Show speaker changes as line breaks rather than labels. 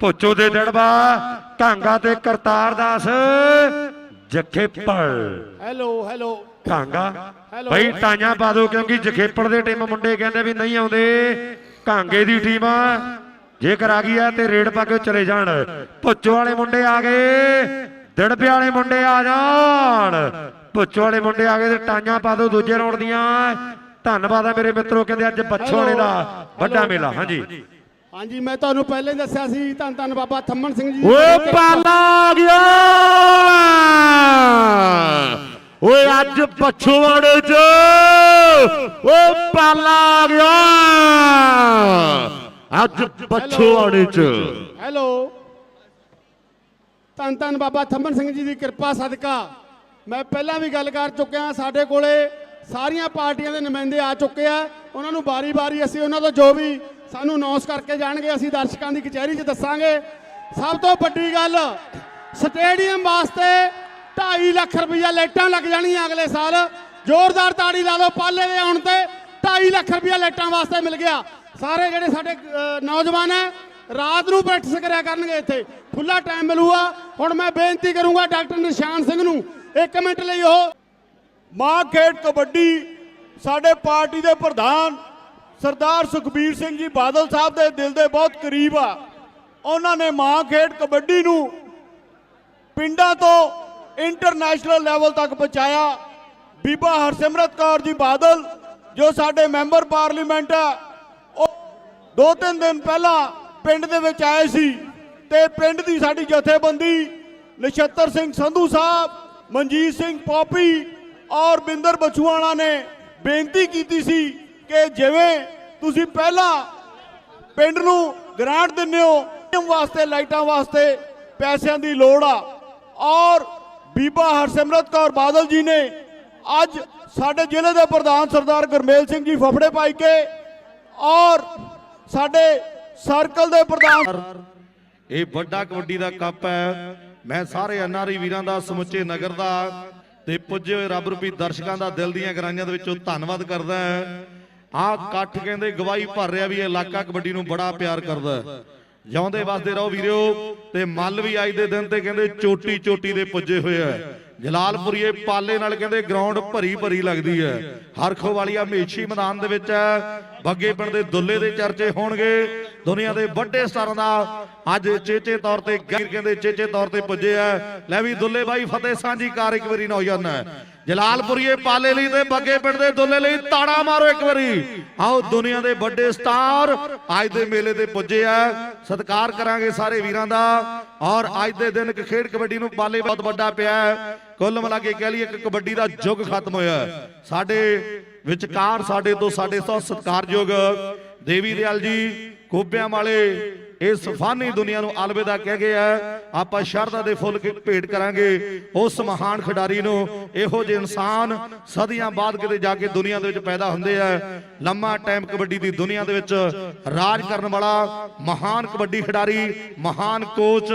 ਭੁੱਚੋ ਦੇ ਦੜਵਾ ਕਾਂਗਾ ਤੇ ਕਰਤਾਰ ਦਾਸ ਜਖੇਪੜ
ਹੈਲੋ ਹੈਲੋ।
ਕਾਂਗਾ
ਹੈਲੋ।
ਬਈ ਟਾਈਆਂ ਪਾ ਦਿਓ ਕਿਉਂਕਿ ਜਖੇਪੜ ਦੇ ਟੀਮ ਮੁੰਡੇ ਕਹਿੰਦੇ ਵੀ ਨਹੀਂ ਆਉਂਦੇ। ਕਾਂਗੇ ਦੀ ਟੀਮ ਜੇਕਰ ਆ ਗਈ ਆ ਤੇ ਰੇਡ ਪਾ ਕੇ ਚਲੇ ਜਾਣ। ਭੁੱਚੋ ਵਾਲੇ ਮੁੰਡੇ ਆ ਗਏ ਦੜਬੇ ਵਾਲੇ ਮੁੰਡੇ ਆ ਜਾਣ। ਭੁੱਚੋ ਵਾਲੇ ਮੁੰਡੇ ਆ ਗਏ ਤੇ ਟਾਈਆਂ ਪਾ ਦਿਓ ਦੂਜੇ ਰੌਂਡ ਦੀਆਂ। ਧੰਨਵਾਦ ਆ ਮੇਰੇ ਮਿੱਤਰੋ ਕਹਿੰਦੇ ਅੱਜ ਬੱਛੋਆਣੇ ਦਾ ਵੱਡਾ ਮੇਲਾ। ਹਾਂਜੀ।
ਹਾਂਜੀ ਮੈਂ ਤੁਹਾਨੂੰ ਪਹਿਲਾਂ ਹੀ ਦੱਸਿਆ ਸੀ ਧੰਨ ਧੰਨ ਬਾਬਾ ਥੰਮਣ ਸਿੰਘ ਜੀ
ਓਏ ਪਾਲਾ ਆ ਗਿਆ! ਓਏ ਅੱਜ ਪਛਵਾੜੇ ਚ! ਓਏ ਪਾਲਾ ਆ ਗਿਆ! ਅੱਜ ਪਛਵਾੜੇ ਚ।
ਹੈਲੋ। ਧੰਨ ਧੰਨ ਬਾਬਾ ਥੰਮਣ ਸਿੰਘ ਜੀ ਦੀ ਕਿਰਪਾ ਸਦਕਾ। ਮੈਂ ਪਹਿਲਾਂ ਵੀ ਗੱਲ ਕਰ ਚੁੱਕਿਆ ਸਾਡੇ ਕੋਲੇ ਸਾਰੀਆਂ ਪਾਰਟੀਆਂ ਦੇ ਨੁਮਾਇੰਦੇ ਆ ਚੁੱਕੇ ਆ। ਉਹਨਾਂ ਨੂੰ ਬਾਰੀ-ਬਾਰੀ ਅਸੀਂ ਉਹਨਾਂ ਤੋਂ ਜੋ ਵੀ ਸਾਨੂੰ ਅਨਾਉਂਸ ਕਰਕੇ ਜਾਣਗੇ, ਅਸੀਂ ਦਰਸ਼ਕਾਂ ਦੀ ਕਚਹਿਰੀ 'ਚ ਦੱਸਾਂਗੇ। ਸਭ ਤੋਂ ਵੱਡੀ ਗੱਲ, ਸਟੇਡੀਅਮ ਵਾਸਤੇ 2.5 ਲੱਖ ਰੁਪਈਆ ਲਾਈਟਾਂ ਲੱਗ ਜਾਣੀਆਂ ਅਗਲੇ ਸਾਲ। ਜ਼ੋਰਦਾਰ ਤਾੜੀ ਲਾ ਲਓ, ਪਾਲੇ ਦੇ ਆਉਣ ਤੇ 2.5 ਲੱਖ ਰੁਪਈਆ ਲਾਈਟਾਂ ਵਾਸਤੇ ਮਿਲ ਗਿਆ। ਸਾਰੇ ਜਿਹੜੇ ਸਾਡੇ ਨੌਜਵਾਨ ਹੈ, ਰਾਤ ਨੂੰ ਪ੍ਰੈਕਟਿਸ ਕਰਿਆ ਕਰਨਗੇ ਇੱਥੇ। ਖੁੱਲਾ ਟਾਈਮ ਮਿਲੂਗਾ। ਹੁਣ ਮੈਂ ਬੇਨਤੀ ਕਰੂੰਗਾ ਡਾਕਟਰ ਨਿਸ਼ਾਨ ਸਿੰਘ ਨੂੰ 1 ਮਿੰਟ ਲਈ ਉਹ।
ਮਾਂ ਖੇਡ ਕਬੱਡੀ ਸਾਡੇ ਪਾਰਟੀ ਦੇ ਪ੍ਰਧਾਨ ਸਰਦਾਰ ਸੁਖਬੀਰ ਸਿੰਘ ਜੀ ਬਾਦਲ ਸਾਹਿਬ ਦੇ ਦਿਲ ਦੇ ਬਹੁਤ ਕਰੀਬ ਆ। ਉਹਨਾਂ ਨੇ ਮਾਂ ਖੇਡ ਕਬੱਡੀ ਨੂੰ ਪਿੰਡਾਂ ਤੋਂ ਇੰਟਰਨੈਸ਼ਨਲ ਲੈਵਲ ਤੱਕ ਪਹੁੰਚਾਇਆ। ਬੀਬਾ ਹਰਸਿਮਰਤ ਕੌਰ ਜੀ ਬਾਦਲ, ਜੋ ਸਾਡੇ ਮੈਂਬਰ ਪਾਰਲੀਮੈਂਟ ਆ, ਉਹ ਦੋ ਤਿੰਨ ਦਿਨ ਪਹਿਲਾਂ ਪਿੰਡ ਦੇ ਵਿੱਚ ਆਏ ਸੀ ਤੇ ਪਿੰਡ ਦੀ ਸਾਡੀ ਜਥੇਬੰਦੀ ਨਛੱਤਰ ਸਿੰਘ ਸੰਧੂ ਸਾਹਿਬ, ਮਨਜੀਤ ਸਿੰਘ ਪੋਪੀ ਔਰ ਬਿੰਦਰ ਬਚੂਆਣਾ ਨੇ ਬੇਨਤੀ ਕੀਤੀ ਸੀ ਕਿ ਜਿਵੇਂ ਤੁਸੀਂ ਪਹਿਲਾਂ ਪਿੰਡ ਨੂੰ ਗ੍ਰਾਂਟ ਦਿੰਦੇ ਹੋ ਵਾਸਤੇ, ਲਾਈਟਾਂ ਵਾਸਤੇ ਪੈਸਿਆਂ ਦੀ ਲੋੜ ਆ। ਔਰ ਬੀਬਾ ਹਰਸਿਮਰਤ ਕੌਰ ਬਾਦਲ ਜੀ ਨੇ ਅੱਜ ਸਾਡੇ ਜ਼ਿਲ੍ਹੇ ਦੇ ਪ੍ਰਧਾਨ ਸਰਦਾਰ ਗੁਰਮੇਲ ਸਿੰਘ ਜੀ ਫਫੜੇ ਪਾਈ ਕੇ ਔਰ ਸਾਡੇ ਸਰਕਲ ਦੇ ਪ੍ਰਧਾਨ
ਇਹ ਵੱਡਾ ਕਬੱਡੀ ਦਾ ਕੱਪ ਹੈ। ਮੈਂ ਸਾਰੇ ਐਨਆਰਈ ਵੀਰਾਂ ਦਾ, ਸਮੁੱਚੇ ਨਗਰ ਦਾ ਤੇ ਪੁੱਜੇ ਹੋਏ ਰੱਬ ਰੂਪੀ ਦਰਸ਼ਕਾਂ ਦਾ ਦਿਲ ਦੀਆਂ ਗਰਾਈਆਂ ਦੇ ਵਿੱਚੋਂ ਧੰਨਵਾਦ ਕਰਦਾ ਹਾਂ। ਆਹ ਇਕੱਠ ਕਹਿੰਦੇ ਗਵਾਹੀ ਭਰ ਰਿਹਾ ਵੀ ਇਹ ਇਲਾਕਾ ਕਬੱਡੀ ਨੂੰ ਬੜਾ ਪਿਆਰ ਕਰਦਾ ਹੈ। ਜਿਉਂਦੇ ਵਸਦੇ ਰਹੋ ਵੀਰਿਓ ਤੇ ਮੱਲ ਵੀ ਅੱਜ ਦੇ ਦਿਨ ਤੇ ਕਹਿੰਦੇ ਚੋਟੀ ਚੋਟੀ ਦੇ ਪੁੱਜੇ ਹੋਏ ਆ। ਜਲਾਲਪੁਰੀਏ ਪਾਲੇ ਨਾਲ ਕਹਿੰਦੇ ਗਰਾਊਂਡ ਭਰੀ ਭਰੀ ਲੱਗਦੀ ਹੈ। ਹਰਖੋ ਵਾਲੀਆ ਮੇਛੀ ਮੈਦਾਨ ਦੇ ਵਿੱਚ ਹੈ। ਬੱਗੇ ਪਿੰਡ ਦੇ ਦੁੱਲੇ ਦੇ ਚਰਚੇ ਹੋਣਗੇ। ਦੁਨੀਆ ਦੇ ਵੱਡੇ ਸਟਾਰਾਂ ਦਾ ਅੱਜ ਚੇਚੇ ਤੌਰ ਤੇ ਗੈਰ ਕਹਿੰਦੇ ਚੇਚੇ ਤੌਰ ਤੇ ਪੁੱਜੇ ਆ। ਲੈ ਵੀ ਦੁੱਲੇ ਬਾਈ ਫਤਿਹ ਸਾਂਝੀ ਕਾਰ ਇੱਕ ਵਾਰੀ ਨੌਜਵਾਨ ਹੈ। ਜਲਾਲਪੁਰੀਏ ਪਾਲੇ ਲਈ ਤੇ ਬੱਗੇ ਪਿੰਡ ਦੇ ਦੁੱਲੇ ਲਈ ਤਾੜਾ ਮਾਰੋ ਇੱਕ ਵਾਰੀ। ਆਓ ਦੁਨੀਆ ਦੇ ਵੱਡੇ ਸਟਾਰ ਅੱਜ ਦੇ ਮੇਲੇ ਤੇ ਪੁੱਜੇ ਆ। ਸਤਿਕਾਰ ਕਰਾਂਗੇ ਸਾਰੇ ਵੀਰਾਂ ਦਾ। ਔਰ ਅੱਜ ਦੇ ਦਿਨ ਇੱਕ ਖੇਡ ਕਬੱਡੀ ਨੂੰ ਪਾਲੇ ਬਹੁਤ ਵੱਡਾ ਪਿਆ ਕੁੱਲ ਮਿਲਾ ਕੇ ਕਹਿ ਲਈਏ ਕਿ ਕਬੱਡੀ ਦਾ ਯੁੱਗ ਖਤਮ ਹੋਇਆ ਸਾਡੇ ਵਿਚਕਾਰ, ਸਾਡੇ ਤੋਂ ਸਾਡੇ ਤੋਂ ਸਤਿਕਾਰਯੋਗ ਦੇਵੀ ਦਿਆਲ ਜੀ ਕੋਬਿਆਂ ਵਾਲੇ ਇਸ ਫਾਨੀ ਦੁਨੀਆ ਨੂੰ ਅਲਵਿਦਾ ਕਹਿ ਗਏ ਆ ਆਪਾਂ ਸ਼ਰਧਾ ਦੇ ਫੁੱਲ ਕੇ ਭੇਟ ਕਰਾਂਗੇ। ਉਸ ਮਹਾਨ ਖਿਡਾਰੀ ਨੂੰ ਇਹੋ ਜਿਹੇ ਇਨਸਾਨ ਸਦੀਆਂ ਬਾਅਦ ਕਿਤੇ ਜਾ ਕੇ ਦੁਨੀਆ ਦੇ ਵਿੱਚ ਪੈਦਾ ਹੁੰਦੇ ਆ। ਲੰਮਾ ਟਾਈਮ ਕਬੱਡੀ ਦੀ ਦੁਨੀਆ ਦੇ ਵਿੱਚ ਰਾਜ ਕਰਨ ਵਾਲਾ ਮਹਾਨ ਕਬੱਡੀ ਖਿਡਾਰੀ ਮਹਾਨ ਕੋਚ